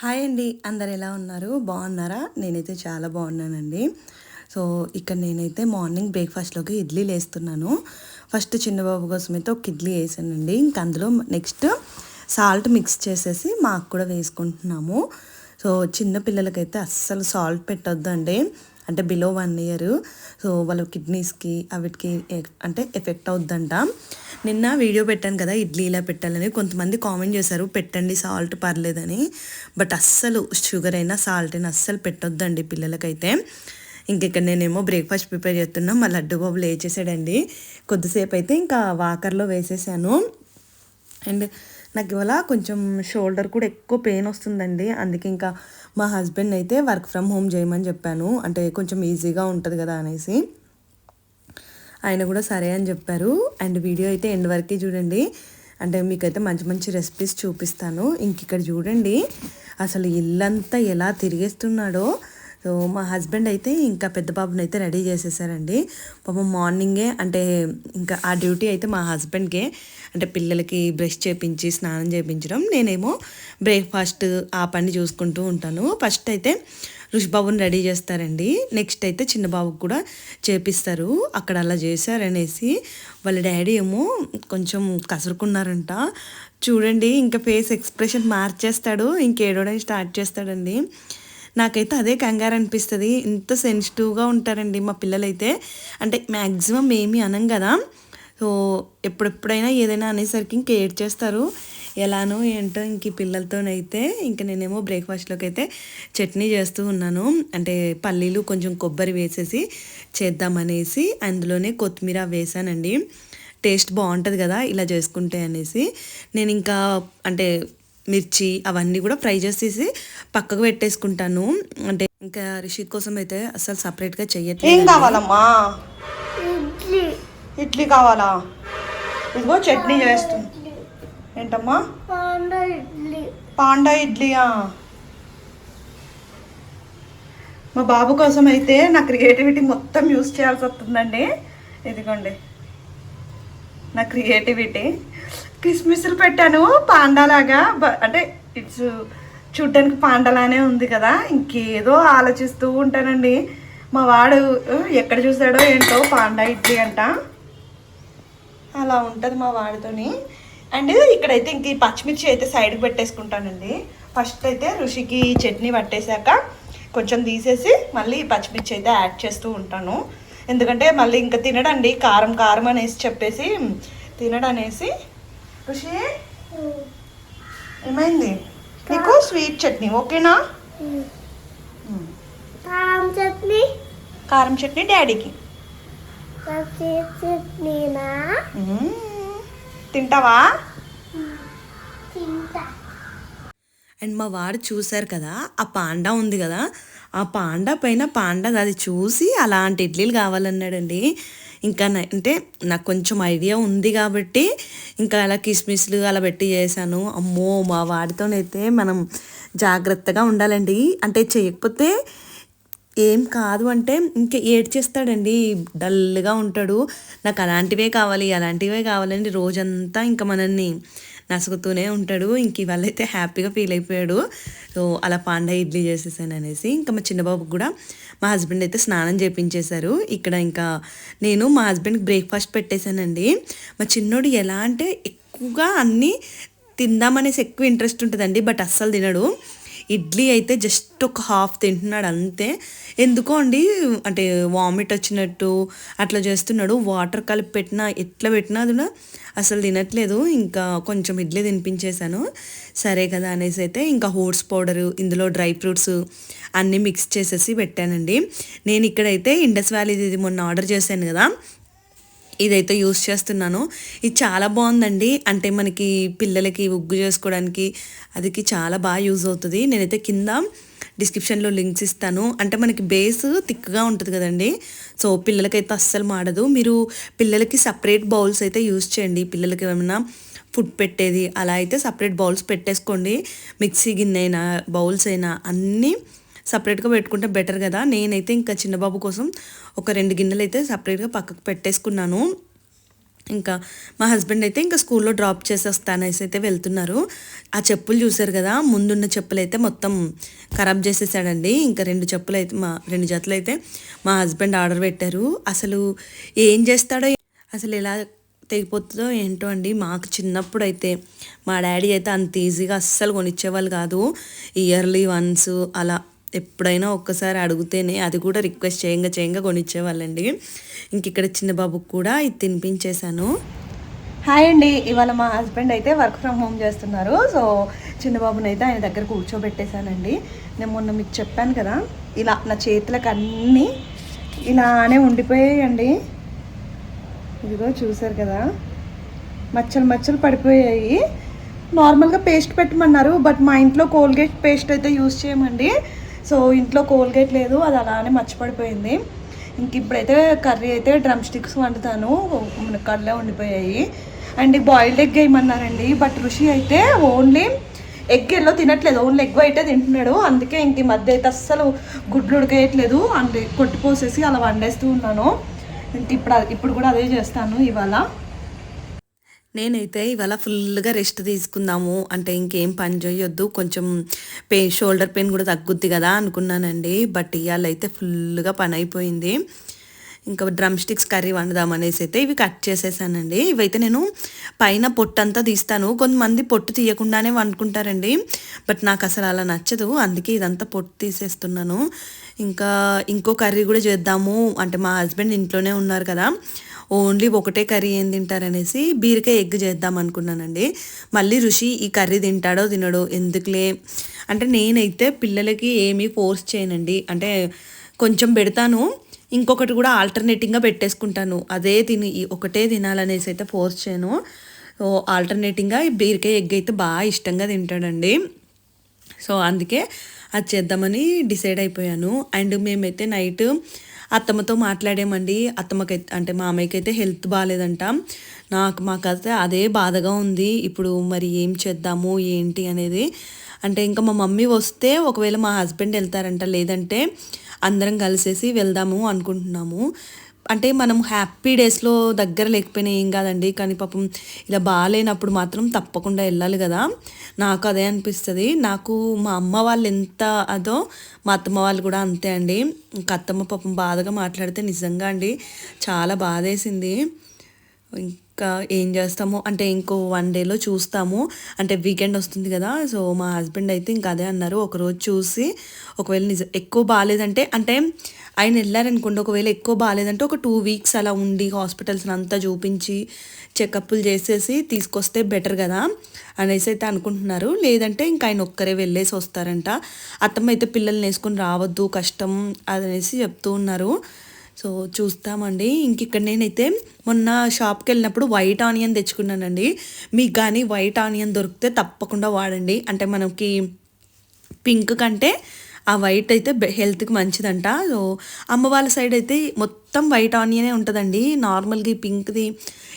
Hi అండి. అందరు ఎలా ఉన్నారు? బాగున్నారా? నేనైతే చాలా బాగున్నానండి. సో ఇక్కడ నేనైతే మార్నింగ్ బ్రేక్ఫాస్ట్లోకి ఇడ్లీ వేస్తున్నాను ఫస్ట్ చిన్నబాబు కోసం అయితే ఒక ఇడ్లీ వేసానండి. ఇంక అందులో నెక్స్ట్ సాల్ట్ మిక్స్ చేసేసి మాకు కూడా వేసుకుంటున్నాము. సో చిన్న పిల్లలకైతే అస్సలు సాల్ట్ పెట్టొద్దండి. అంటే బిలో వన్ ఇయర్ సో వాళ్ళ కిడ్నీస్కి అవిటికి అంటే ఎఫెక్ట్ అవుద్దంట. నిన్న వీడియో పెట్టాను కదా ఇడ్లీ ఇలా పెట్టాలని. కొంతమంది కామెంట్ చేశారు పెట్టండి సాల్ట్ పర్లేదని. బట్ అస్సలు షుగర్ అయినా సాల్ట్ అయినా అస్సలు పెట్టొద్దండి పిల్లలకైతే. ఇంకెక్కడ నేనేమో బ్రేక్ఫాస్ట్ ప్రిపేర్ చేస్తున్నా. మా లడ్డు బాబు లేచేసాడండి. కొద్దిసేపు అయితే ఇంకా వాకర్లో వేసేసాను. అండ్ నాకు ఇవాళ కొంచెం షోల్డర్ కూడా ఎక్కువ పెయిన్ వస్తుందండి. అందుకే ఇంకా మా హస్బెండ్ అయితే వర్క్ ఫ్రమ్ హోమ్ చేయమని చెప్పాను. అంటే కొంచెం ఈజీగా ఉంటుంది కదా అనేసి. ఆయన కూడా సరే అని చెప్పారు. అండ్ వీడియో అయితే ఎండ్ వరకే చూడండి. అంటే మీకైతే మంచి మంచి రెసిపీస్ చూపిస్తాను. ఇంక ఇక్కడ చూడండి. అసలు ఇల్లంతా ఎలా తిరిగేస్తున్నాడో. సో మా హస్బెండ్ అయితే ఇంకా పెద్ద బాబుని అయితే రెడీ చేసేసారండి. పాపం మార్నింగే అంటే ఇంకా ఆ డ్యూటీ అయితే మా హస్బెండ్కే. అంటే పిల్లలకి బ్రష్ చేపించి స్నానం చేయించడం నేనేమో బ్రేక్ఫాస్ట్ ఆ పని చూసుకుంటూ ఉంటాను. ఫస్ట్ అయితే ఋషిబాబుని రెడీ చేస్తారండి. నెక్స్ట్ అయితే చిన్న బాబుకి కూడా చేపిస్తారు. అక్కడ అలా చేశారనేసి వాళ్ళ డాడీ ఏమో కొంచెం కసురుకున్నారంట. చూడండి ఇంకా ఫేస్ ఎక్స్ప్రెషన్ మార్చేస్తాడు. ఇంకేడవడం స్టార్ట్ చేస్తాడండి. నాకైతే అదే కంగారు అనిపిస్తుంది ఇంత సెన్సిటివ్గా ఉంటారండి మా పిల్లలైతే. అంటే మ్యాక్సిమం ఏమీ అనం కదా. సో ఎప్పుడెప్పుడైనా ఏదైనా అనేసరికి ఇంక ఏడ్ చేస్తారు ఎలానో ఏంటో ఇంక పిల్లలతోనైతే ఇంక నేనేమో బ్రేక్ఫాస్ట్లోకి అయితే చట్నీ చేస్తూ ఉన్నాను. అంటే పల్లీలు కొంచెం కొబ్బరి వేసేసి చేద్దామనేసి అందులోనే కొత్తిమీర వేసానండి. టేస్ట్ బాగుంటుంది కదా ఇలా చేసుకుంటే అనేసి. నేను ఇంకా అంటే మిర్చి అవన్నీ కూడా ఫ్రై చేసేసి పక్కకు పెట్టేసుకుంటాను. అంటే ఇంకా రిషిత్ కోసం అయితే అసలు సపరేట్గా ఏం చెయ్యట్లేదు కావాలమ్మా? ఇడ్లీ. కావాలా? ఇదిగో చట్నీ చేస్తుంది ఏంటమ్మా? పాండా ఇడ్లీయా? మా బాబు కోసం అయితే నా క్రియేటివిటీ మొత్తం యూస్ చేయాల్సి వస్తుందండి. ఇదిగోండి. నా క్రియేటివిటీ. కిస్మిస్లు పెట్టాను పాండాలాగా. అంటే ఇట్స్ చూడ్డానికి పాండలానే ఉంది కదా. ఇంకేదో ఆలోచిస్తూ ఉంటానండి. మా వాడు ఎక్కడ చూసాడో ఏంటో పాండా ఇడ్లీ అంట. అలా ఉంటుంది మా వాడితోని. అండ్ ఇక్కడైతే ఇంక ఈ పచ్చిమిర్చి అయితే సైడ్కి పెట్టేసుకుంటానండి. ఫస్ట్ అయితే రుషికి చట్నీ పట్టేశాక కొంచెం తీసేసి మళ్ళీ ఈ పచ్చిమిర్చి అయితే యాడ్ చేస్తూ ఉంటాను. ఎందుకంటే మళ్ళీ ఇంకా తినడండి కారం కారం అనేసి చెప్పేసి తినడనేసి రుషి ఏమైంది? నీకు స్వీట్ చట్నీ ఓకేనా. కారం చట్నీ? కారం చట్నీ డాడీకి. చట్నీనా. తింటావా? తింటా. అండ్ మా వాడు చూశారు కదా ఆ పాండా ఉంది కదా ఆ పాండా పైన పాండా అది చూసి అలాంటి ఇడ్లీలు కావాలన్నాడండి. ఇంకా అంటే నాకు కొంచెం ఐడియా ఉంది కాబట్టి ఇంకా అలా కిస్మిస్లు అలా పెట్టి చేశాను. అమ్మో మా వాడితోనైతే మనం జాగ్రత్తగా ఉండాలండి. అంటే చేయకపోతే ఏం కాదు అంటే ఇంకా ఏడ్చేస్తాడండి. డల్గా ఉంటాడు. నాకు అలాంటివే కావాలి అలాంటివే కావాలండి. రోజంతా ఇంకా మనల్ని నసుగుతూనే ఉంటాడు. ఇంక ఇవాళ అయితే హ్యాపీగా ఫీల్ అయిపోయాడు. సో అలా పాండా ఇడ్లీ చేసేసాను అనేసి. ఇంకా మా చిన్నబాబుకు కూడా మా హస్బెండ్ అయితే స్నానం చేపించేశారు. ఇక్కడ ఇంకా నేను మా హస్బెండ్కి బ్రేక్ఫాస్ట్ పెట్టేశానండి. మా చిన్నోడు ఎలా అంటే ఎక్కువగా అన్నీ తిందామనేసి ఎక్కువ ఇంట్రెస్ట్ ఉంటుందండి. బట్ అస్సలు తినడు. ఇడ్లీ అయితే జస్ట్ ఒక హాఫ్ తింటున్నాడు అంతే. ఎందుకో అండి అంటే వామిట్ వచ్చినట్టు అట్లా చేస్తున్నాడు. వాటర్ కలిపి పెట్టినా ఎట్లా పెట్టినా అది కూడా అసలు తినట్లేదు. ఇంకా కొంచెం ఇడ్లీ తినిపించేశాను. సరే కదా అనేసి అయితే ఇంకా హోట్స్ పౌడరు ఇందులో డ్రై ఫ్రూట్స్ అన్నీ మిక్స్ చేసేసి పెట్టానండి. నేను ఇక్కడైతే ఇండస్ వ్యాలీది ఇది మొన్న ఆర్డర్ చేశాను కదా. ఇదైతే యూస్ చేస్తున్నాను. ఇది చాలా బాగుందండి. అంటే మనకి పిల్లలకి ఉగ్గు చేసుకోవడానికి అదికి చాలా బాగా యూజ్ అవుతుంది. నేనైతే కింద డిస్క్రిప్షన్లో లింక్స్ ఇస్తాను. అంటే మనకి బేస్ థిక్గా ఉంటుంది కదండి. సో పిల్లలకైతే అస్సలు మాడదు. మీరు పిల్లలకి సపరేట్ బౌల్స్ అయితే యూస్ చేయండి. పిల్లలకి ఏమైనా ఫుడ్ పెట్టేది అలా అయితే సపరేట్ బౌల్స్ పెట్టేసుకోండి. మిక్సీ గిన్నె అయినా బౌల్స్ అయినా అన్నీ సపరేట్గా పెట్టుకుంటే బెటర్ కదా. నేనైతే ఇంకా చిన్నబాబు కోసం ఒక రెండు గిన్నెలు అయితే సపరేట్గా పక్కకు పెట్టేసుకున్నాను. ఇంకా మా హస్బెండ్ అయితే ఇంకా స్కూల్లో డ్రాప్ చేసేస్తానేసి అయితే వెళ్తున్నారు. ఆ చెప్పులు చూసారు కదా ముందున్న చెప్పులు అయితే మొత్తం ఖరాబ్ చేసేసాడండి. ఇంకా రెండు చెప్పులు అయితే మా రెండు జతలు అయితే మా హస్బెండ్ ఆర్డర్ పెట్టారు. అసలు ఏం చేస్తాడో అసలు ఎలా తెగిపోతుందో ఏంటో అండి. మాకు చిన్నప్పుడు అయితే మా డాడీ అయితే అంత ఈజీగా అస్సలు కొనిచ్చేవాళ్ళు కాదు. ఇయర్లీ వన్స్ అలా ఎప్పుడైనా ఒక్కసారి అడిగితేనే అది కూడా రిక్వెస్ట్ చేయంగా చేయంగా కొనిచ్చేవాళ్ళండి. ఇంక ఇక్కడ చిన్న బాబుకు కూడా ఇది తినిపించేశాను. హాయ్ అండి ఇవాళ మా హస్బెండ్ అయితే వర్క్ ఫ్రమ్ హోమ్ చేస్తున్నారు. సో చిన్నబాబుని అయితే ఆయన దగ్గర కూర్చోబెట్టేశానండి. నేను మొన్న మీకు చెప్పాను కదా ఇలా నా చేతులకు అన్నీ ఇలానే ఉండిపోయాయండి. ఇదిగో చూసారు కదా మచ్చలు మచ్చలు పడిపోయాయి. నార్మల్గా పేస్ట్ పెట్టమన్నారు బట్ మా ఇంట్లో కోల్గేట్ పేస్ట్ అయితే యూస్ చేయమండి. సో ఇంట్లో కోల్గేట్ లేదు అది అలానే మర్చిపడిపోయింది. ఇంక ఇప్పుడైతే కర్రీ అయితే డ్రమ్ స్టిక్స్ వండుతాను మునక్కాడలే ఉండిపోయాయి అండ్ బాయిల్డ్ ఎగ్ వేయమన్నారండి బట్ రుషి అయితే ఓన్లీ ఎగ్ ఎల్లో తినట్లేదు ఓన్లీ ఎగ్ అయితే తింటున్నాడు. అందుకే ఇంక ఈ మధ్య అయితే అస్సలు గుడ్లు ఉడకేయట్లేదు అండ్ కొట్టిపోసేసి అలా వండేస్తూ ఉన్నాను. ఇంక ఇప్పుడు ఇప్పుడు కూడా అదే చేస్తాను ఇవాళ. నేనైతే ఇవాళ ఫుల్గా రెస్ట్ తీసుకుందాము. అంటే ఇంకేం పని చేయొద్దు కొంచెం పే షోల్డర్ పెయిన్ కూడా తగ్గుద్ది కదా అనుకున్నానండి. బట్ ఇవాళ అయితే ఫుల్గా పని అయిపోయింది ఇంకా డ్రమ్ స్టిక్స్ కర్రీ వండుదామనేసి అయితే ఇవి కట్ చేసేసానండి. ఇవైతే నేను పైన పొట్టు అంతా తీస్తాను. కొంతమంది పొట్టు తీయకుండానే వండుకుంటారండి. బట్ నాకు అసలు అలా నచ్చదు. అందుకే ఇదంతా పొట్టు తీసేస్తున్నాను. ఇంకా ఇంకో కర్రీ కూడా చేద్దాము. అంటే మా హస్బెండ్ ఇంట్లోనే ఉన్నారు కదా. ఓన్లీ ఒకటే కర్రీ ఏం తింటారనేసి బీరకాయ ఎగ్ చేద్దాం అనుకున్నానండి. మళ్ళీ రుషి ఈ కర్రీ తింటాడో తినడో ఎందుకులే? అంటే నేనైతే పిల్లలకి ఏమీ ఫోర్స్ చేయనండి. అంటే కొంచెం పెడతాను ఇంకొకటి కూడా ఆల్టర్నేటింగ్గా పెట్టేసుకుంటాను. అదే తిని ఈ ఒకటే తినాలనేసి అయితే ఫోర్స్ చేయను. సో ఆల్టర్నేటింగ్గా ఈ బీరకాయ ఎగ్ అయితే బాగా ఇష్టంగా తింటాడండి. సో అందుకే అది చేద్దామని డిసైడ్ అయిపోయాను. అండ్ మేమైతే నైట్ అత్తమ్మతో మాట్లాడామండి. అత్తమ్మకైతే అంటే మా అమ్మాయికి హెల్త్ బాగాలేదంట నాకు మాకైతే అదే బాధగా ఉంది. ఇప్పుడు మరి ఏం చేద్దాము ఏంటి అనేది. అంటే ఇంకా మా మమ్మీ వస్తే ఒకవేళ మా హస్బెండ్ వెళ్తారంట లేదంటే అందరం కలిసేసి వెళ్దాము అనుకుంటున్నాము. అంటే మనం హ్యాపీ డేస్లో దగ్గర లేకపోయినా ఏం కాదండి. కానీ పాపం ఇలా బాగాలేనప్పుడు మాత్రం తప్పకుండా వెళ్ళాలి కదా. నాకు అదే అనిపిస్తుంది. నాకు మా అమ్మ వాళ్ళు ఎంత అదో మా అత్తమ్మ వాళ్ళు కూడా అంతే అండి. ఇంకా అత్తమ్మ పాపం బాధగా మాట్లాడితే నిజంగా అండి చాలా బాధేసింది. ఇంకా ఏం చేస్తాము? అంటే ఇంకో వన్ డేలో చూస్తాము. అంటే వీకెండ్ వస్తుంది కదా. సో మా హస్బెండ్ అయితే ఇంకా అదే అన్నారు. ఒకరోజు చూసి ఒకవేళ నిజం ఎక్కువ బాగాలేదంటే అంటే ఆయన వెళ్ళారనుకోండి ఒకవేళ ఎక్కువ బాగాలేదంటే ఒక టూ వీక్స్ అలా ఉండి హాస్పిటల్స్ని అంతా చూపించి చెకప్లు చేసేసి తీసుకొస్తే బెటర్ కదా అనేసి అయితే అనుకుంటున్నారు. లేదంటే ఇంకా ఆయన ఒక్కరే వెళ్ళేసి వస్తారంట. అత్తమ్మ అయితే పిల్లల్ని వేసుకొని రావద్దు కష్టం అనేసి చెప్తూ ఉన్నారు. సో చూస్తామండి. ఇంక ఇక్కడ నేనైతే మొన్న షాప్కి వెళ్ళినప్పుడు వైట్ ఆనియన్ తెచ్చుకున్నానండి. మీకు కానీ వైట్ ఆనియన్ దొరికితే తప్పకుండా వాడండి. అంటే మనకి పింక్ కంటే ఆ వైట్ అయితే బె- హెల్త్కి మంచిదంట. సో అమ్మ వాళ్ళ సైడ్ అయితే మొత్తం వైట్ ఆనియనే ఉంటుందండి. నార్మల్గా ఈ పింక్ది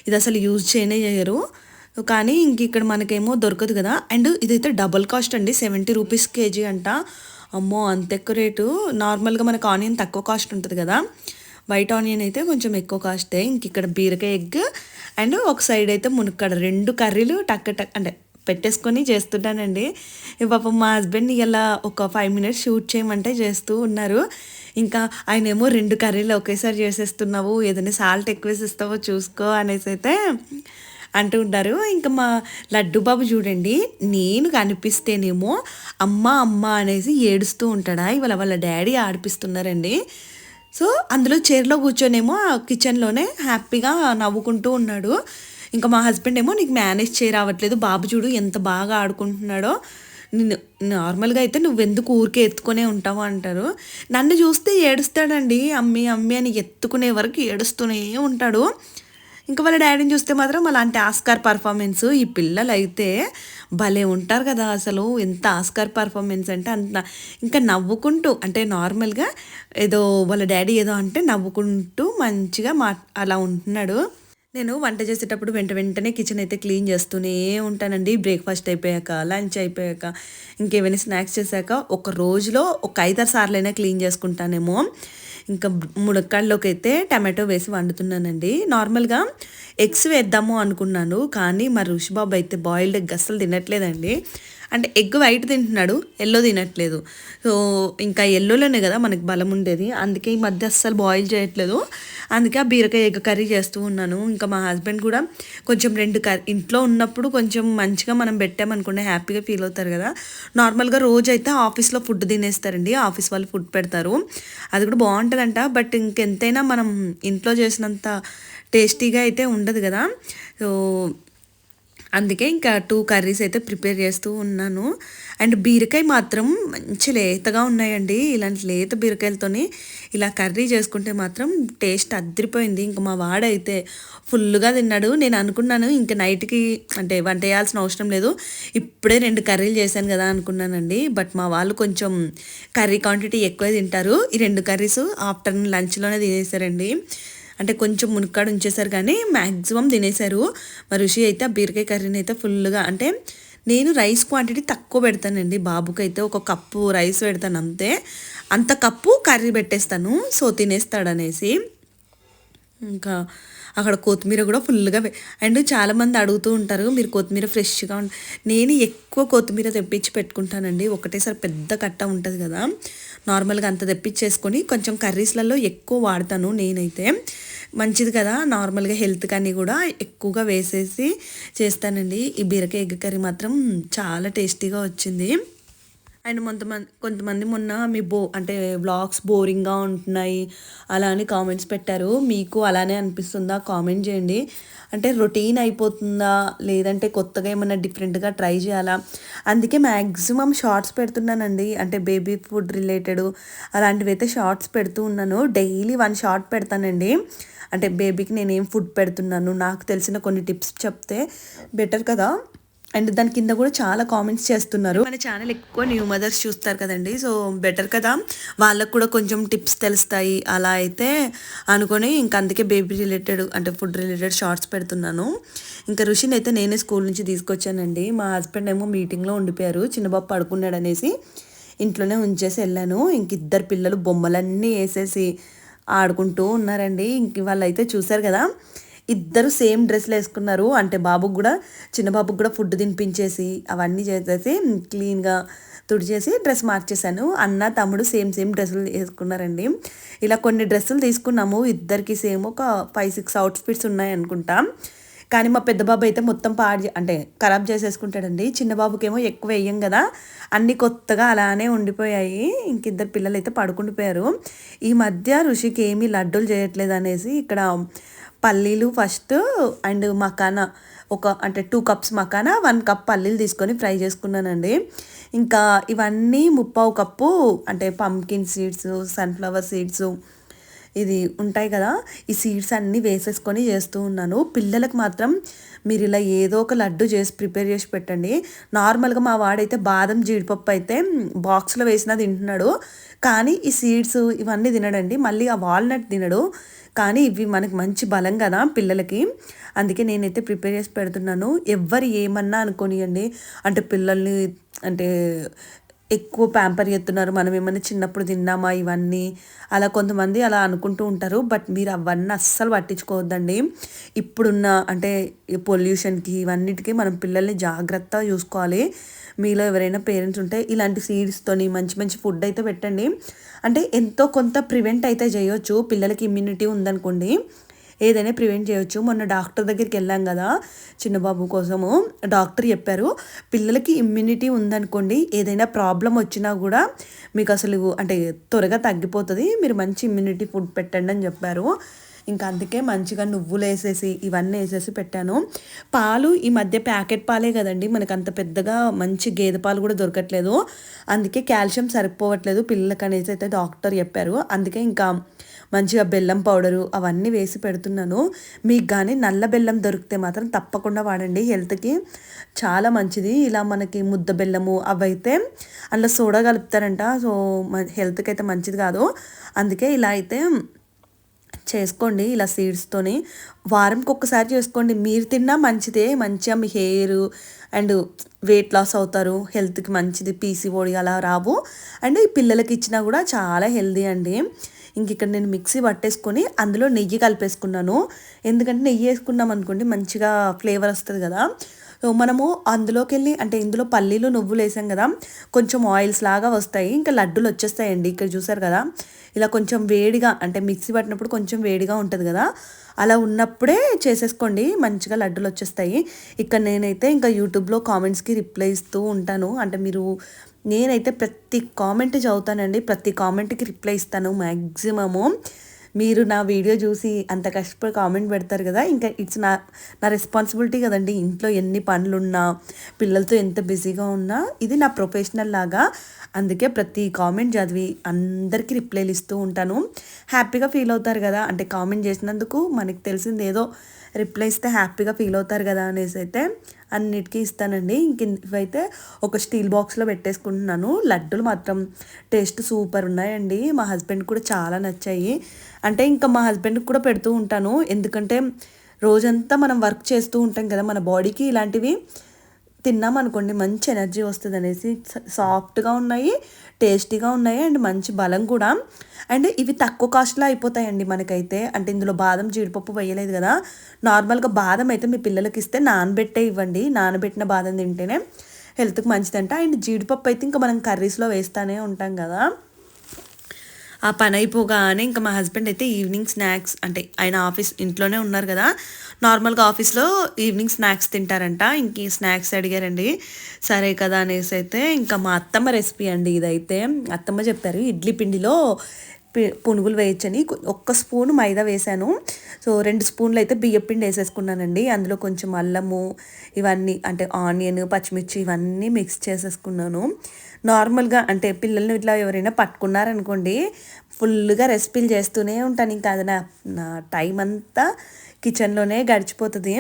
ఇది అసలు యూజ్ చేయనే చేయరు. కానీ ఇంక ఇక్కడ మనకేమో దొరకదు కదా. అండ్ ఇదైతే డబల్ కాస్ట్ అండి. సెవెంటీ రూపీస్ కేజీ అంట. అమ్మో అంత ఎక్కువ రేటు. నార్మల్గా మనకు ఆనియన్ తక్కువ కాస్ట్ ఉంటుంది కదా. వైట్ ఆనియన్ అయితే కొంచెం ఎక్కువ కాస్టే. ఇంక ఇక్కడ బీరకాయ ఎగ్ అండ్ ఒక సైడ్ అయితే మునక్కడ. రెండు కర్రీలు టక్క టక్ అంటే పెట్టేసుకొని చేస్తుంటానండి. పాపం మా హస్బెండ్ ఇలా ఒక ఫైవ్ మినిట్స్ షూట్ చేయమంటే చేస్తూ ఉన్నారు. ఇంకా ఆయన ఏమో రెండు కర్రీలు ఒకేసారి చేసేస్తున్నావు ఏదైనా సాల్ట్ ఎక్కువ వేసిస్తావో చూసుకో అనేసి అయితే అంటూ ఉంటారు. ఇంకా మా లడ్డు బాబు చూడండి నేను కనిపిస్తేనేమో అమ్మ అమ్మ అనేసి ఏడుస్తూ ఉంటాడా? ఇవాళ వాళ్ళ డాడీ ఆడిపిస్తున్నారండి. సో అందులో చైర్లో కూర్చొనేమో ఆ కిచెన్లోనే హ్యాపీగా నవ్వుకుంటూ ఉన్నాడు. ఇంకా మా హస్బెండ్ ఏమో నీకు మేనేజ్ చేయరావట్లేదు బాబు చూడు ఎంత బాగా ఆడుకుంటున్నాడో. నిన్ను నార్మల్గా అయితే నువ్వు ఎందుకు ఊరికే ఎత్తుకునే ఉంటావు అంటారు. నన్ను చూస్తే ఏడుస్తాడండి అమ్మి అమ్మి అని ఎత్తుకునే వరకు ఏడుస్తూనే ఉంటాడు. ఇంకా వాళ్ళ డాడీని చూస్తే మాత్రం అలాంటి ఆస్కార్ పర్ఫార్మెన్స్ ఈ పిల్లలు అయితే భలే ఉంటారు కదా అసలు. ఎంత ఆస్కార్ పర్ఫార్మెన్స్ అంటే అంత ఇంకా నవ్వుకుంటూ అంటే నార్మల్గా ఏదో వాళ్ళ డాడీ ఏదో అంటే నవ్వుకుంటూ మంచిగా మా అలా ఉంటున్నాడు. నేను వంట చేసేటప్పుడు వెంట వెంటనే కిచెన్ అయితే క్లీన్ చేస్తూనే ఉంటానండి. బ్రేక్ఫాస్ట్ అయిపోయాక లంచ్ అయిపోయాక ఇంకేమైనా స్నాక్స్ చేశాక ఒక రోజులో ఒక ఐదారు సార్లైనా క్లీన్ చేసుకుంటానేమో. ఇంకా మునక్కాడలోకి అయితే టమాటో వేసి వండుతున్నానండి. నార్మల్గా ఎగ్స్ వేద్దాము అనుకున్నాను కానీ మా ఋషిబాబు అయితే బాయిల్డ్ ఎగ్ అస్సలు తినట్లేదండి. అంటే ఎగ్ వైట్ తింటున్నాడు ఎల్లో తినట్లేదు. సో ఇంకా ఎల్లోలోనే కదా మనకి బలం ఉండేది. అందుకే ఈ మధ్య అస్సలు బాయిల్ చేయట్లేదు. అందుకే ఆ బీరకాయ ఎగ్ కర్రీ చేస్తూ ఉన్నాను. ఇంకా మా హస్బెండ్ కూడా కొంచెం రెండు కర్రీ ఇంట్లో ఉన్నప్పుడు కొంచెం మంచిగా మనం పెట్టామనుకుంటే హ్యాపీగా ఫీల్ అవుతారు కదా. నార్మల్గా రోజు అయితే ఆఫీస్లో ఫుడ్ తినేస్తారండి. ఆఫీస్ వాళ్ళు ఫుడ్ పెడతారు. అది కూడా బాగుంటుందంట. బట్ ఇంకెంతైనా మనం ఇంట్లో చేసినంత టేస్టీగా అయితే ఉండదు కదా. సో అందుకే ఇంకా టూ కర్రీస్ అయితే ప్రిపేర్ చేస్తూ ఉన్నాను. అండ్ బీరకాయ మాత్రం మంచి లేతగా ఉన్నాయండి. ఇలాంటి లేత బీరకాయలతోని ఇలా కర్రీ చేసుకుంటే మాత్రం టేస్ట్ అద్దరిపోయింది ఇంకా మా వాడైతే ఫుల్గా తిన్నాడు. నేను అనుకున్నాను ఇంకా నైట్కి అంటే వంట చేయాల్సిన అవసరం లేదు. ఇప్పుడే రెండు కర్రీలు చేశాను కదా అనుకున్నానండి. బట్ మా వాళ్ళు కొంచెం కర్రీ క్వాంటిటీ ఎక్కువ తింటారు. ఈ రెండు కర్రీస్ ఆఫ్టర్నూన్ లంచ్లోనే తినేసారండి. అంటే కొంచెం మునక్కాడు ఉంచేశారు కానీ మ్యాక్సిమం తినేశారు. మా ఋషి అయితే ఆ బీరకాయ కర్రీని అయితే ఫుల్గా అంటే నేను రైస్ క్వాంటిటీ తక్కువ పెడతానండి. బాబుకి అయితే ఒక కప్పు రైస్ పెడతాను అంతే. అంత కప్పు కర్రీ పెట్టేస్తాను. సో తినేస్తాడనేసి. ఇంకా అక్కడ కొత్తిమీర కూడా ఫుల్గా అండ్ చాలామంది అడుగుతూ ఉంటారు మీరు కొత్తిమీర ఫ్రెష్గా నేను ఎక్కువ కొత్తిమీర తెప్పించి పెట్టుకుంటానండి. ఒకటేసారి పెద్ద కట్ట ఉంటుంది కదా. నార్మల్గా అంత తెప్పించేసుకొని కొంచెం కర్రీస్లలో ఎక్కువ వాడతాను నేనైతే. మంచిది కదా నార్మల్గా హెల్త్ కానీ కూడా ఎక్కువగా వేసేసి చేస్తానండి. ఈ బీరకాయ ఎగ్ కర్రీ మాత్రం చాలా టేస్టీగా వచ్చింది. అండ్ కొంతమంది కొంతమంది మొన్న మీ బో అంటే బ్లాగ్స్ బోరింగ్గా ఉంటున్నాయి అలా అని కామెంట్స్ పెట్టారు. మీకు అలానే అనిపిస్తుందా? కామెంట్ చేయండి. అంటే రొటీన్ అయిపోతుందా? లేదంటే కొత్తగా ఏమైనా డిఫరెంట్గా ట్రై చేయాలా? అందుకే మ్యాక్సిమం షార్ట్స్ పెడుతున్నానండి. అంటే బేబీ ఫుడ్ రిలేటెడ్ అలాంటివి అయితే షార్ట్స్ పెడుతూ ఉన్నాను. డైలీ వన్ షార్ట్ పెడతానండి. అంటే బేబీకి నేను ఏం ఫుడ్ పెడుతున్నాను? నాకు తెలిసిన కొన్ని టిప్స్ చెప్తే బెటర్ కదా? అండ్ దాని కింద కూడా చాలా కామెంట్స్ చేస్తున్నారు. మన ఛానల్ ఎక్కువ న్యూ మదర్స్ చూస్తారు కదండి. సో బెటర్ కదా. వాళ్ళకు కూడా కొంచెం టిప్స్ తెలుస్తాయి. అలా అయితే అనుకొని ఇంకా అందుకే బేబీ రిలేటెడ్ అంటే ఫుడ్ రిలేటెడ్ షార్ట్స్ పెడుతున్నాను. ఇంకా ఋషిని అయితే నేనే స్కూల్ నుంచి తీసుకొచ్చానండి. మా హస్బెండ్ ఏమో మీటింగ్లో ఉండిపోయారు. చిన్నబాబు పడుకున్నాడు అనేసి ఇంట్లోనే ఉంచేసి వెళ్ళాను. ఇంక ఇద్దరు పిల్లలు బొమ్మలన్నీ వేసేసి ఆడుకుంటూ ఉన్నారండి. ఇంక వాళ్ళైతే చూశారు కదా. ఇద్దరు సేమ్ డ్రెస్లు వేసుకున్నారు. అంటే బాబుకి కూడా చిన్న బాబుకి కూడా ఫుడ్ తినిపించేసి అవన్నీ చేసేసి క్లీన్గా తుడిచేసి డ్రెస్ మార్చేశాను. అన్న తమ్ముడు సేమ్ సేమ్ డ్రెస్సులు వేసుకున్నారండి. ఇలా కొన్ని డ్రెస్సులు తీసుకున్నాము. ఇద్దరికి సేమ్ ఒక ఫైవ్ సిక్స్ అవుట్ఫిట్స్ ఉన్నాయి అనుకుంటా. కానీ మా పెద్ద బాబు అయితే మొత్తం పాడు చే- అంటే ఖరాబ్ చేసేసుకుంటాడండి. చిన్న బాబుకేమో ఎక్కువ వేయం కదా. అన్నీ కొత్తగా అలానే ఉండిపోయాయి. ఇంకిద్దరు పిల్లలు అయితే పడుకుండిపోయారు. ఈ మధ్య ఋషికి ఏమీ లడ్డూలు చేయట్లేదు అనేసి ఇక్కడ పల్లీలు ఫస్ట్ అండ్ మకానా ఒక అంటే two cups makhana one cup పల్లీలు తీసుకొని ఫ్రై చేసుకున్నానండి. ఇంకా ఇవన్నీ ముప్పావు కప్పు అంటే పంకిన్ సీడ్స్ సన్ఫ్లవర్ సీడ్స్ ఇది ఉంటాయి కదా. ఈ సీడ్స్ అన్నీ వేసేసుకొని చేస్తూ ఉన్నాను. పిల్లలకు మాత్రం మీరు ఇలా ఏదో ఒక లడ్డు చేసి ప్రిపేర్ చేసి పెట్టండి. నార్మల్గా మా వాడైతే బాదం జీడిపప్పు అయితే బాక్స్లో వేసినా తింటున్నాడు. కానీ ఈ సీడ్స్ ఇవన్నీ తినడండి. మళ్ళీ ఆ వాల్నట్ తినడు. కానీ ఇవి మనకు మంచి బలం కదా పిల్లలకి. అందుకే నేనైతే ప్రిపేర్ చేసి పెడుతున్నాను. ఎవ్వరు ఏమన్నా అనుకోనియండి. అంటే పిల్లల్ని అంటే ఎక్కువ ప్యాంపర్ చేస్తున్నారు. మనం ఏమైనా చిన్నప్పుడు తిన్నామా ఇవన్నీ? అలా కొంతమంది అలా అనుకుంటూ ఉంటారు. బట్ మీరు అవన్నీ అస్సలు పట్టించుకోవద్దండి. ఇప్పుడున్న అంటే పొల్యూషన్కి ఇవన్నిటికీ మనం పిల్లల్ని జాగ్రత్తగా చూసుకోవాలి. మీలో ఎవరైనా పేరెంట్స్ ఉంటే ఇలాంటి సీడ్స్తోని మంచి మంచి ఫుడ్ అయితే పెట్టండి. అంటే ఎంతో కొంత ప్రివెంట్ అయితే చేయొచ్చు. పిల్లలకి ఇమ్యూనిటీ ఉందనుకోండి. ఏదైనా ప్రివెంట్ చేయొచ్చు. మొన్న డాక్టర్ దగ్గరికి వెళ్ళాం కదా చిన్నబాబు కోసము. డాక్టర్ చెప్పారు పిల్లలకి ఇమ్యూనిటీ ఉందనుకోండి ఏదైనా ప్రాబ్లం వచ్చినా కూడా మీకు అసలు అంటే త్వరగా తగ్గిపోతుంది. మీరు మంచి ఇమ్యూనిటీ ఫుడ్ పెట్టండి అని చెప్పారు. ఇంకా అందుకే మంచిగా నువ్వులు వేసేసి ఇవన్నీ వేసేసి పెట్టాను. పాలు ఈ మధ్య ప్యాకెట్ పాలే కదండి మనకు అంత పెద్దగా మంచి గేదె పాలు కూడా దొరకట్లేదు. అందుకే కాల్షియం సరిపోవట్లేదు పిల్లలకి అనేసి అయితే డాక్టర్ చెప్పారు. అందుకే ఇంకా మంచిగా బెల్లం పౌడరు అవన్నీ వేసి పెడుతున్నాను. మీకు కానీ నల్ల బెల్లం దొరికితే మాత్రం తప్పకుండా వాడండి. హెల్త్కి చాలా మంచిది. ఇలా మనకి ముద్ద బెల్లము అవైతే అందులో సోడా కలుపుతారంట. సో హెల్త్కి అయితే మంచిది కాదు. అందుకే ఇలా అయితే చేసుకోండి. ఇలా సీడ్స్తోని వారంకి ఒక్కసారి చేసుకోండి. మీరు తిన్నా మంచిదే. మంచిగా మీ హెయిర్ అండ్ వెయిట్ లాస్ అవుతారు. హెల్త్కి మంచిది. పీసీఓడి అలా రావు. అండ్ ఈ పిల్లలకి ఇచ్చినా కూడా చాలా హెల్దీ అండి. ఇంక ఇక్కడ నేను మిక్సీ పట్టేసుకొని అందులో నెయ్యి కలిపేసుకున్నాను. ఎందుకంటే నెయ్యి వేసుకున్నాం అనుకోండి మంచిగా ఫ్లేవర్ వస్తుంది కదా. సో మనము అందులోకి వెళ్ళి అంటే ఇందులో పల్లీలు నువ్వులు వేసాం కదా కొంచెం ఆయిల్స్ లాగా వస్తాయి. ఇంకా లడ్డూలు వచ్చేస్తాయండి ఇక్కడ చూసారు కదా. ఇలా కొంచెం వేడిగా అంటే మిక్సీ పట్టినప్పుడు కొంచెం వేడిగా ఉంటుంది కదా. అలా ఉన్నప్పుడే చేసేసుకోండి. మంచిగా లడ్డూలు వచ్చేస్తాయి. ఇక్కడ నేనైతే ఇంకా యూట్యూబ్లో కామెంట్స్కి రిప్లై ఇస్తూ ఉంటాను. అంటే మీరు నేనైతే ప్రతి కామెంట్ చదువుతానండి. ప్రతి కామెంట్కి రిప్లై ఇస్తాను మ్యాక్సిమము మీరు నా వీడియో చూసి అంత కష్టపడి కామెంట్ పెడతారు కదా ఇంకా ఇట్స్ నా నా రెస్పాన్సిబిలిటీ కదండి. ఇంట్లో ఎన్ని పనులున్నా పిల్లలతో ఎంత బిజీగా ఉన్నా ఇది నా ప్రొఫెషనల్ లాగా. అందుకే ప్రతి కామెంట్ చదివి అందరికీ రిప్లైలు ఇస్తూ ఉంటాను. హ్యాపీగా ఫీల్ అవుతారు కదా అంటే కామెంట్ చేసినందుకు మనకి తెలిసింది ఏదో రిప్లై ఇస్తే హ్యాపీగా ఫీల్ అవుతారు కదా అనేసి అయితే అన్నిటికీ ఇస్తానండి. ఇంక ఇవైతే ఒక స్టీల్ బాక్స్లో పెట్టేసుకుంటున్నాను. లడ్డూలు మాత్రం టేస్ట్ సూపర్ ఉన్నాయండి. మా హస్బెండ్ కూడా చాలా నచ్చాయి. అంటే ఇంకా మా హస్బెండ్కి కూడా పెడుతూ ఉంటాను. ఎందుకంటే రోజంతా మనం వర్క్ చేస్తూ ఉంటాం కదా మన బాడీకి ఇలాంటివి తిన్నామనుకోండి మంచి ఎనర్జీ వస్తుంది అనేసి సాఫ్ట్గా ఉన్నాయి టేస్టీగా ఉన్నాయి అండ్ మంచి బలం కూడా. అండ్ ఇవి తక్కువ కాస్ట్లో అయిపోతాయండి మనకైతే. అంటే ఇందులో బాదం జీడిపప్పు వేయలేదు కదా. నార్మల్గా బాదం అయితే మీ పిల్లలకి ఇస్తే నానబెట్టే ఇవ్వండి. నానబెట్టిన బాదం తింటేనే హెల్త్కి మంచిదంట. అండ్ జీడిపప్పు అయితే ఇంకా మనం కర్రీస్లో వేస్తూనే ఉంటాం కదా. ఆ పని అయిపోగానే ఇంకా మా హస్బెండ్ అయితే ఈవినింగ్ స్నాక్స్ అంటే ఆయన ఆఫీస్ ఇంట్లోనే ఉన్నారు కదా నార్మల్గా ఆఫీస్లో ఈవినింగ్ స్నాక్స్ తింటారంట. ఇంక స్నాక్స్ అడిగారండి. సరే కదా అనేసి అయితే ఇంకా మా అత్తమ్మ రెసిపీ అండి ఇదైతే. అత్తమ్మ చెప్పారు ఇడ్లీ పిండిలో పునుగులు వేయచ్చని ఒక్క స్పూన్ మైదా వేశాను సో రెండు స్పూన్లు అయితే బియ్యం పిండి వేసేసుకున్నానండి. అందులో కొంచెం అల్లము ఇవన్నీ అంటే ఆనియన్ పచ్చిమిర్చి ఇవన్నీ మిక్స్ చేసేసుకున్నాను. నార్మల్గా అంటే పిల్లల్ని ఇట్లా ఎవరైనా పట్టుకున్నారనుకోండి ఫుల్గా రెసిపీలు చేస్తూనే ఉంటాను. ఇంకా అది నా నా టైం అంతా కిచెన్లోనే గడిచిపోతుంది.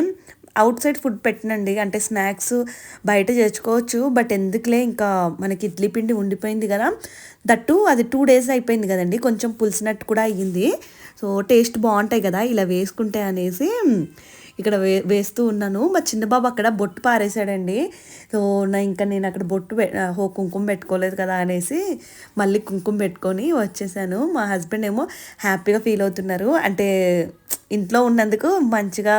అవుట్ సైడ్ ఫుడ్ పెట్టినండి. అంటే స్నాక్స్ బయట చేసుకోవచ్చు బట్ ఎందుకులే ఇంకా మనకి ఇడ్లీ పిండి ఉండిపోయింది కదా. దట్టు అది టూ డేస్ అయిపోయింది కదండి. కొంచెం పులిసినట్టు కూడా అయ్యింది. సో టేస్ట్ బాగుంటాయి కదా. ఇలా వేసుకుంటే అనేసి ఇక్కడ వే వేస్తూ ఉన్నాను. మా చిన్న బాబు అక్కడ బొట్టు పారేశాడండి. సో నా ఇంకా నేను అక్కడ బొట్టు పె- హో కుంకుమ పెట్టుకోలేదు కదా అనేసి మళ్ళీ కుంకుమ పెట్టుకొని వచ్చేసాను. మా హస్బెండ్ ఏమో హ్యాపీగా ఫీల్ అవుతున్నారు. అంటే ఇంట్లో ఉన్నందుకు మంచిగా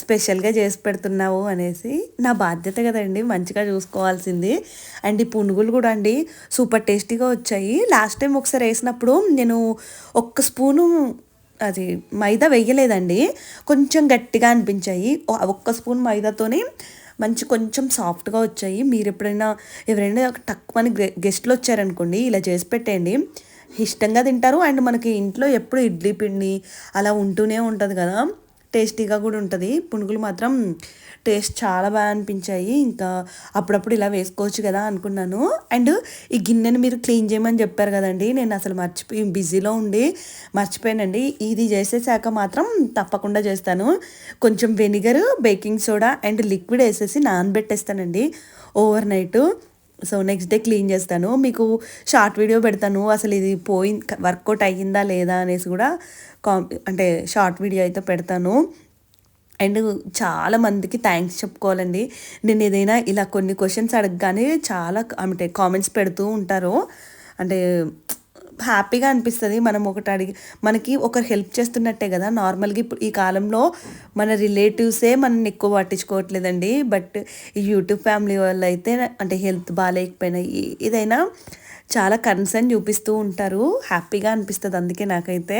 స్పెషల్గా చేసి పెడుతున్నావు అనేసి నా బాధ్యత కదండి మంచిగా చూసుకోవాల్సింది. అండ్ ఈ పునుగులు కూడా అండి సూపర్ టేస్టీగా వచ్చాయి. లాస్ట్ టైం ఒకసారి వేసినప్పుడు నేను ఒక్క స్పూను అది మైదా వేయలేదండి. కొంచెం గట్టిగా అనిపించాయి. ఒక్క స్పూన్ మైదాతోనే మంచి కొంచెం సాఫ్ట్గా వచ్చాయి. మీరు ఎప్పుడైనా ఎవరైనా తక్కువని గెస్ట్లు వచ్చారనుకోండి ఇలా చేసి పెట్టేయండి. ఇష్టంగా తింటారు. అండ్ మనకి ఇంట్లో ఎప్పుడు ఇడ్లీ పిండి అలా ఉంటూనే ఉంటుంది కదా. టేస్టీగా కూడా ఉంటుంది. పునుగులు మాత్రం టేస్ట్ చాలా బాగా అనిపించాయి. ఇంకా అప్పుడప్పుడు ఇలా వేసుకోవచ్చు కదా అనుకున్నాను. అండ్ ఈ గిన్నెని మీరు క్లీన్ చేయమని చెప్పారు కదండి. నేను అసలు మర్చిపోయి బిజీలో ఉండి మర్చిపోయానండి. ఇది చేసేసాక మాత్రం తప్పకుండా చేస్తాను. కొంచెం vinegar baking soda and liquid వేసేసి నానబెట్టేస్తానండి. Overnight. So next day clean చేస్తాను. మీకు షార్ట్ వీడియో పెడతాను. అసలు ఇది పోయి వర్కౌట్ అయ్యిందా లేదా అనేసి కూడా కాం అంటే షార్ట్ వీడియో అయితే పెడతాను. అండ్ చాలా మందికి థ్యాంక్స్ చెప్పుకోవాలండి. నేను ఏదైనా ఇలా కొన్ని క్వశ్చన్స్ అడగగానే చాలా అంటే కామెంట్స్ పెడుతూ ఉంటారు. అంటే హ్యాపీగా అనిపిస్తుంది. మనం ఒకటి అడిగి మనకి ఒకరు హెల్ప్ చేస్తున్నట్టే కదా. నార్మల్గా ఇప్పుడు ఈ కాలంలో మన రిలేటివ్సే మనల్ని ఎక్కువ పట్టించుకోవట్లేదండి. బట్ ఈ యూట్యూబ్ ఫ్యామిలీ వాళ్ళు అయితే అంటే హెల్త్ బాగాలేకపోయినా ఏదైనా చాలా కన్సర్న్ చూపిస్తూ ఉంటారు. హ్యాపీగా అనిపిస్తుంది అందుకే నాకైతే.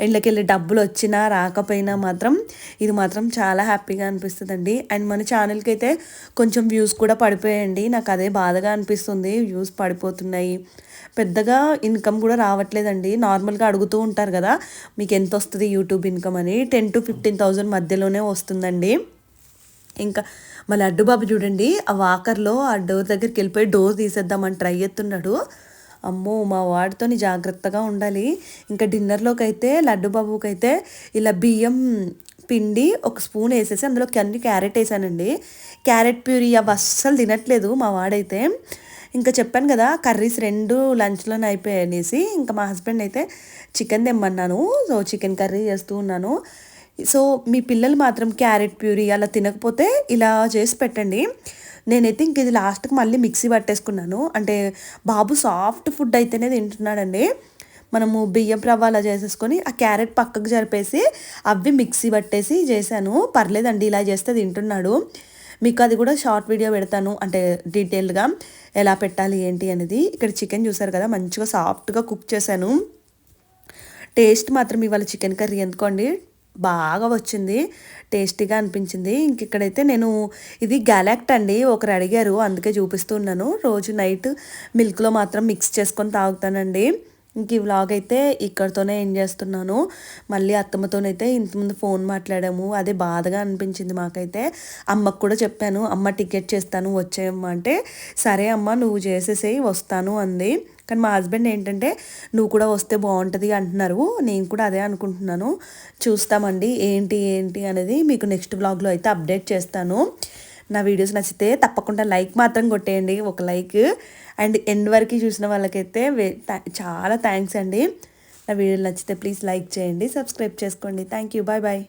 ఇళ్ళకి వెళ్ళి డబ్బులు వచ్చినా రాకపోయినా మాత్రం ఇది మాత్రం చాలా హ్యాపీగా అనిపిస్తుందండి. అండ్ మన ఛానల్కి అయితే కొంచెం వ్యూస్ కూడా పడిపోయాయండి. నాకు అదే బాధగా అనిపిస్తుంది. వ్యూస్ పడిపోతున్నాయి. పెద్దగా ఇన్కమ్ కూడా రావట్లేదండి. నార్మల్గా అడుగుతూ ఉంటారు కదా మీకు ఎంత వస్తుంది యూట్యూబ్ ఇన్కమ్ అని. టెన్ టు ఫిఫ్టీన్ థౌజండ్ మధ్యలోనే వస్తుందండి. ఇంకా మా లడ్డు బాబు చూడండి ఆ వాకర్లో ఆ డోర్ దగ్గరికి వెళ్ళిపోయి డోర్ తీసేద్దామని ట్రై చేస్తున్నాడు. అమ్మో మా వాడితోని జాగ్రత్తగా ఉండాలి. ఇంకా డిన్నర్లోకి అయితే లడ్డుబాబుకి అయితే ఇలా బియ్యం పిండి ఒక స్పూన్ వేసేసి అందులోకి అన్ని క్యారెట్ వేసానండి. క్యారెట్ ప్యూరీ అవి అస్సలు తినట్లేదు మా వాడైతే. ఇంకా చెప్పాను కదా కర్రీస్ రెండు లంచ్లోనే అయిపోయాయి అనేసి ఇంకా మా హస్బెండ్ అయితే చికెన్ తెమ్మన్నాను. సో చికెన్ కర్రీ చేస్తూ ఉన్నాను. సో మీ పిల్లలు మాత్రం క్యారెట్ ప్యూరీ అలా తినకపోతే ఇలా చేసి పెట్టండి. నేనైతే ఇంక ఇది లాస్ట్కి మళ్ళీ మిక్సీ పట్టేసుకున్నాను. అంటే బాబు సాఫ్ట్ ఫుడ్ అయితేనే తింటున్నాడండి. మనము బియ్యం రవ్వ అలా చేసేసుకొని ఆ క్యారెట్ పక్కకు జరిపేసి అవి మిక్సీ పట్టేసి చేశాను. పర్లేదండి ఇలా చేస్తే తింటున్నాడు. మీకు అది కూడా షార్ట్ వీడియో పెడతాను. అంటే డీటెయిల్గా ఎలా పెట్టాలి ఏంటి అనేది. ఇక్కడ చికెన్ చూసారు కదా మంచిగా సాఫ్ట్గా కుక్ చేశాను. టేస్ట్ మాత్రం ఇవాళ చికెన్ కర్రీ ఎందుకోండి బాగా వచ్చింది టేస్టీగా అనిపించింది. ఇంక ఇక్కడైతే నేను ఇది గ్యాలాక్ట్ అండి ఒకరు అడిగారు అందుకే చూపిస్తున్నాను రోజు నైట్ మిల్క్లో మాత్రం మిక్స్ చేసుకొని తాగుతానండి. ఇంక ఈ వ్లాగ్ అయితే ఇక్కడితోనే ఏం చేస్తున్నాను. మళ్ళీ అత్తమ్మతోనైతే ఇంతకుముందు ఫోన్ మాట్లాడాము అదే బాధగా అనిపించింది మాకైతే. అమ్మకు కూడా చెప్పాను అమ్మ టికెట్ చేస్తాను వచ్చేయమ్మ. అంటే సరే అమ్మ నువ్వు చేసేసేయి వస్తాను అంది. కానీ మా హస్బెండ్ ఏంటంటే నువ్వు కూడా వస్తే బాగుంటుంది అంటున్నారు. నేను కూడా అదే అనుకుంటున్నాను. చూస్తామండి. ఏంటి ఏంటి అనేది మీకు నెక్స్ట్ బ్లాగ్లో అయితే అప్డేట్ చేస్తాను. నా వీడియోస్ నచ్చితే తప్పకుండా లైక్ మాత్రం కొట్టేయండి ఒక లైక్. అండ్ ఎండ్ వరకు చూసిన వాళ్ళకైతే వే- చాలా థ్యాంక్స్ అండి. నా వీడియోలు నచ్చితే ప్లీజ్ లైక్ చేయండి సబ్స్క్రైబ్ చేసుకోండి. Thank you. Bye bye.